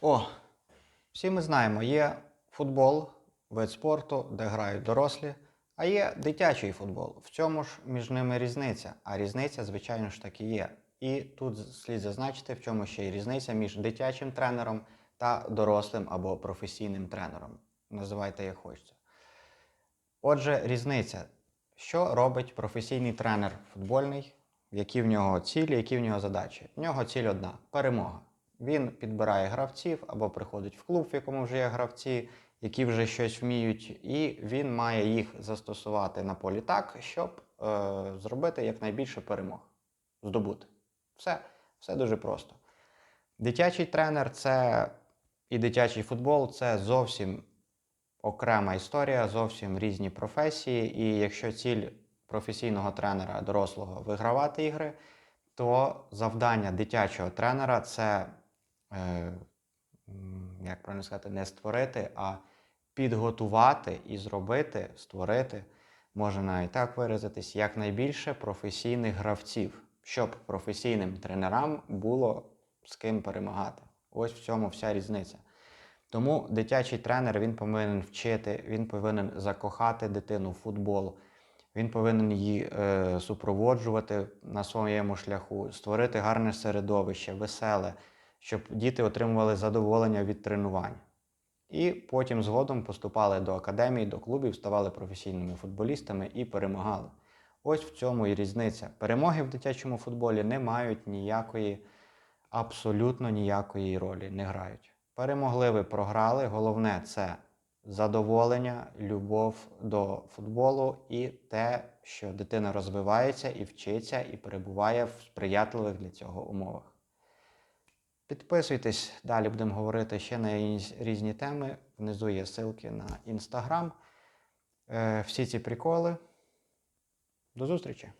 О, всі ми знаємо, є футбол, вид спорту, де грають дорослі, а є дитячий футбол. В цьому ж між ними різниця. А різниця, звичайно ж таки, є. І тут слід зазначити, в чому ще є різниця між дитячим тренером та дорослим або професійним тренером. Називайте як хочете. Отже, різниця. Що робить професійний тренер футбольний, які в нього цілі, які в нього задачі? В нього ціль одна перемога. Він підбирає гравців або приходить в клуб, в якому вже є гравці, які вже щось вміють, і він має їх застосувати на полі так, щоб е, зробити якнайбільше перемог, здобути. Все, все дуже просто. Дитячий тренер це і дитячий футбол це зовсім окрема історія, зовсім різні професії. І якщо ціль професійного тренера дорослого вигравати ігри, то завдання дитячого тренера це, як правильно сказати, не створити, а підготувати і зробити, створити, можна навіть так виразитись, якнайбільше професійних гравців, щоб професійним тренерам було з ким перемагати. Ось в цьому вся різниця. Тому дитячий тренер він повинен вчити, він повинен закохати дитину в футбол, він повинен її е, супроводжувати на своєму шляху, створити гарне середовище, веселе, щоб діти отримували задоволення від тренувань. І потім згодом поступали до академії, до клубів, ставали професійними футболістами і перемагали. Ось в цьому і різниця. Перемоги в дитячому футболі не мають ніякої, абсолютно ніякої ролі, не грають. Перемогли ви, програли. Головне це задоволення, любов до футболу і те, що дитина розвивається і вчиться, і перебуває в сприятливих для цього умовах. Підписуйтесь, далі будемо говорити ще на різні теми. Внизу є ссылки на інстаграм. Е, Всі ці приколи. До зустрічі!